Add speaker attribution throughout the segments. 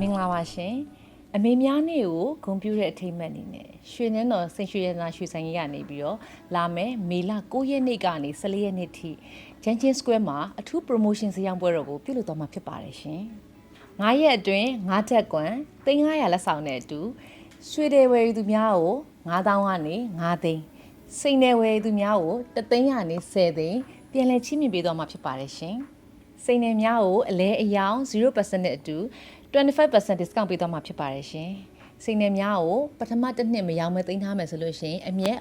Speaker 1: မင်္ဂလာပါရှင်အမေများနေ့ကိုဂုဏ်ပြုတဲ့အထိမ်းအမှတ်အနေနဲ့ရွှေနန်းတော်စိန်ရွှေရတနာရွှေဆိုင်ကြီးကနေပြီးတော့လာမယ်မေလ9ရက်နေ့ကနေ14ရက်နေ့ထိဂျန်ချင်းစကွဲမှာအထူး promotion ဇာတ်ပွဲတော်ကိုပြုလုပ်သွားမှာဖြစ်ပါတယ်ရှင်9ရက်အတွင်း9ချက်ကွန်3900လက်ဆောင်နဲ့အတူရွှေတယ်ဝယ်ယူသူများကို9000ကနေ9သိန်းစိန်တယ်ဝယ်ယူသူများကို3သိန်းကနေ10သိန်းပြန်လည်ချင်းမြင့်ပေးသွားမှာဖြစ်ပါတယ်ရှင် စိန်နယ်များကိုအလဲအယောင်0%နဲ့အတူ25% discount ပေးသွားမှာဖြစ်ပါတယ်ရှင်။စိန်နယ်များကိုပထမတစ်နှစ်မရောင်းမဲသိမ်းထားမယ်ဆိုလို့ရှိရင်အမြက်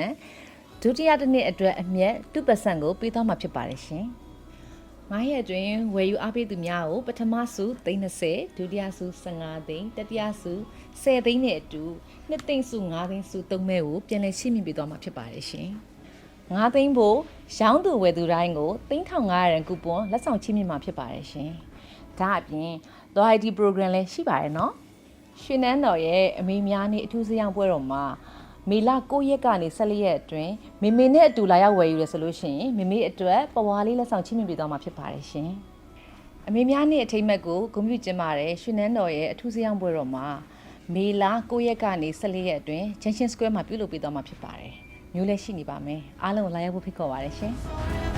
Speaker 1: 1%ဒုတိယတစ်နှစ်အတွက်အမြက်2%ကိုပေးသွားမှာဖြစ်ပါတယ်ရှင်။ငါးရက်အတွင်းဝယ်ယူအားပေးသူများကိုပထမစု30ဒုတိယစု15သိန်းတတိယစု10သိန်းနဲ့အတူနှစ်သိန်းစု9သိန်းစု3မဲကိုပြန်လည်ရှင်းမြင့်ပေးသွားမှာဖြစ်ပါတယ်ရှင်။ငါးသိန်းဖို့ ရောင်းသူဝယ်သူတိုင်းကို3500ရန်ကူပွန်လက်ဆောင်ချီးမြှင့်မှာဖြစ်ပါတယ်ရှင်။ဒါအပြင် loyalty program လည်းရှိပါတယ်နော်။ရွှေနန်းတော်ရဲ့အမေများနေ့အထူးစရောင်းပွဲတော်မှာမေလ9ရက်ကနေ14ရက်အတွင်းမေမေနဲ့အတူလာရောက်ဝယ်ယူရဆိုလို့ရှိရင်မေမေအတွက်ပဝါလေးလက်ဆောင်ချီးမြှင့်ပေးသွားမှာဖြစ်ပါတယ်ရှင်။အမေများနေ့အထိမ်းအမှတ်ကိုဂုဏ်ပြုကျင်းပါတယ်ရွှေနန်းတော်ရဲ့အထူးစရောင်းပွဲတော်မှာမေလ9ရက်ကနေ14ရက်အတွင်း Junction Square မှာပြုလုပ်ပေးသွားမှာဖြစ်ပါတယ်။ မျိုးလည်းရှိနေပါမယ်။အားလုံးကိုလာရောက်ဖို့ဖိတ်ခေါ်ပါရစေရှင်။